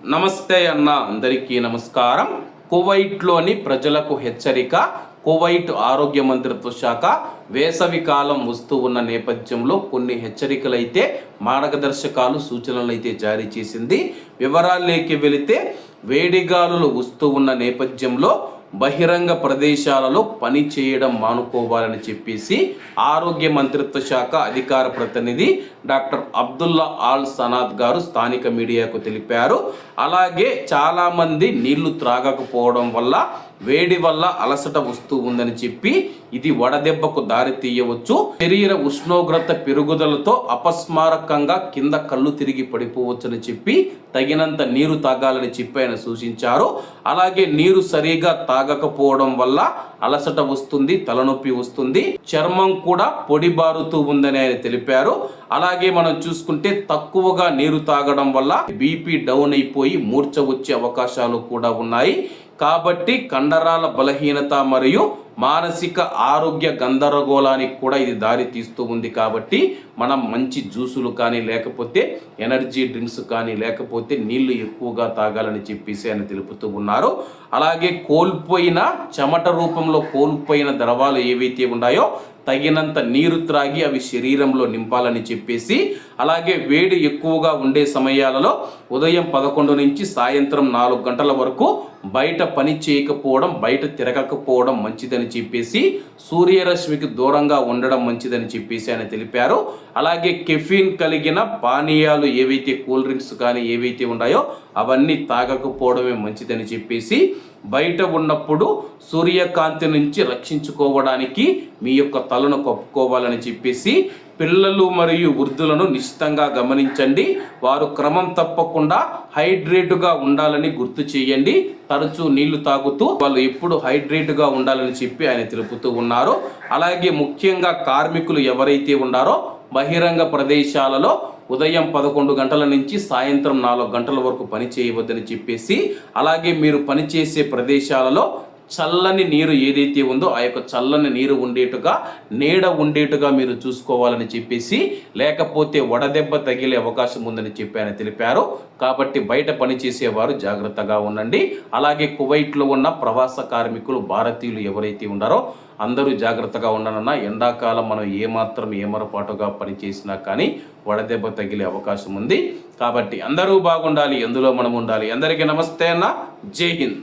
నమస్తే అన్న అందరికీ నమస్కారం. కువైట్లోని ప్రజలకు హెచ్చరిక కువైట్ ఆరోగ్య మంత్రిత్వ శాఖ వేసవి కాలం వస్తూ ఉన్న నేపథ్యంలో కొన్ని హెచ్చరికలైతే మార్గదర్శకాలు సూచనలు అయితే జారీ చేసింది. వివరాల్లోకి వెళితే వేడిగాలులు వస్తూ ఉన్న నేపథ్యంలో బహిరంగ ప్రదేశాలలో పని చేయడం మానుకోవాలని చెప్పేసి ఆరోగ్య మంత్రిత్వ శాఖ అధికార ప్రతినిధి డాక్టర్ అబ్దుల్లా ఆల్ సనాద్ గారు స్థానిక మీడియాకు తెలిపారు. అలాగే చాలామంది నీళ్ళు త్రాగకపోవడం వల్ల వేడి వల్ల అలసట వస్తూ ఉందని చెప్పి ఇది వడదెబ్బకు దారి తీయవచ్చు. శరీర ఉష్ణోగ్రత పెరుగుదలతో అపస్మారకంగా కింద కళ్ళు తిరిగి పడిపోవచ్చని చెప్పి తగినంత నీరు తాగాలని చెప్పి ఆయన సూచించారు. అలాగే నీరు సరిగా తాగకపోవడం వల్ల అలసట వస్తుంది తలనొప్పి వస్తుంది చర్మం కూడా పొడిబారుతూ ఉందని ఆయన తెలిపారు. అలాగే మనం చూసుకుంటే తక్కువగా నీరు తాగడం వల్ల బీపీ డౌన్ అయిపోయి మూర్ఛ వచ్చే అవకాశాలు కూడా ఉన్నాయి. కాబట్టి కండరాల బలహీనత మరియు మానసిక ఆరోగ్య గందరగోళానికి కూడా ఇది దారి తీస్తూ ఉంది కాబట్టి మనం మంచి జ్యూసులు కానీ లేకపోతే ఎనర్జీ డ్రింక్స్ కానీ లేకపోతే నీళ్ళు ఎక్కువగా తాగాలని చెప్పేసి ఆయన తెలుపుతూ ఉన్నారు. అలాగే కోల్పోయిన చెమట రూపంలో కోల్పోయిన ద్రవాలు ఏవైతే ఉన్నాయో తగినంత నీరు త్రాగి అవి శరీరంలో నింపాలని చెప్పేసి అలాగే వేడి ఎక్కువగా ఉండే సమయాలలో ఉదయం పదకొండు నుంచి సాయంత్రం నాలుగు గంటల వరకు బయట పని చేయకపోవడం బయట తిరగకపోవడం మంచిదని చెప్పేసి సూర్యరశ్మికి దూరంగా ఉండడం మంచిదని చెప్పేసి ఆయన తెలిపారు. అలాగే కెఫీన్ కలిగిన పానీయాలు ఏవైతే కూల్ డ్రింక్స్ కానీ ఏవైతే ఉన్నాయో అవన్నీ తాగకపోవడమే మంచిదని చెప్పేసి బయట ఉన్నప్పుడు సూర్యకాంతి నుంచి రక్షించుకోవడానికి మీ యొక్క తలను కప్పుకోవాలని చెప్పేసి పిల్లలు మరియు వృద్ధులను నిశ్చితంగా గమనించండి. వారు క్రమం తప్పకుండా హైడ్రేటుగా ఉండాలని గుర్తు చేయండి. తరచూ నీళ్ళు తాగుతూ వాళ్ళు ఎప్పుడు హైడ్రేటుగా ఉండాలని చెప్పి ఆయన తెలుపుతూ ఉన్నారు. అలాగే ముఖ్యంగా కార్మికులు ఎవరైతే ఉన్నారో బహిరంగ ప్రదేశాలలో ఉదయం పదకొండు గంటల నుంచి సాయంత్రం నాలుగు గంటల వరకు పని చేయవద్దని చెప్పేసి అలాగే మీరు పనిచేసే ప్రదేశాలలో చల్లని నీరు ఏదైతే ఉందో ఆ యొక్క చల్లని నీరు ఉండేట్టుగా నీడ ఉండేట్టుగా మీరు చూసుకోవాలని చెప్పేసి లేకపోతే వడదెబ్బ తగిలే అవకాశం ఉందని చెప్పి ఆయన తెలిపారు. కాబట్టి బయట పనిచేసేవారు జాగ్రత్తగా ఉండండి. అలాగే కువైట్లో ఉన్న ప్రవాస కార్మికులు భారతీయులు ఎవరైతే ఉన్నారో అందరూ జాగ్రత్తగా ఉండనన్నా ఎండాకాలం మనం ఏమాత్రం ఏమరపాటుగా పనిచేసినా కానీ వడదెబ్బ తగిలే అవకాశం ఉంది. కాబట్టి అందరూ బాగుండాలి ఎందులో మనం ఉండాలి. అందరికీ నమస్తే అన్న. జై హింద్.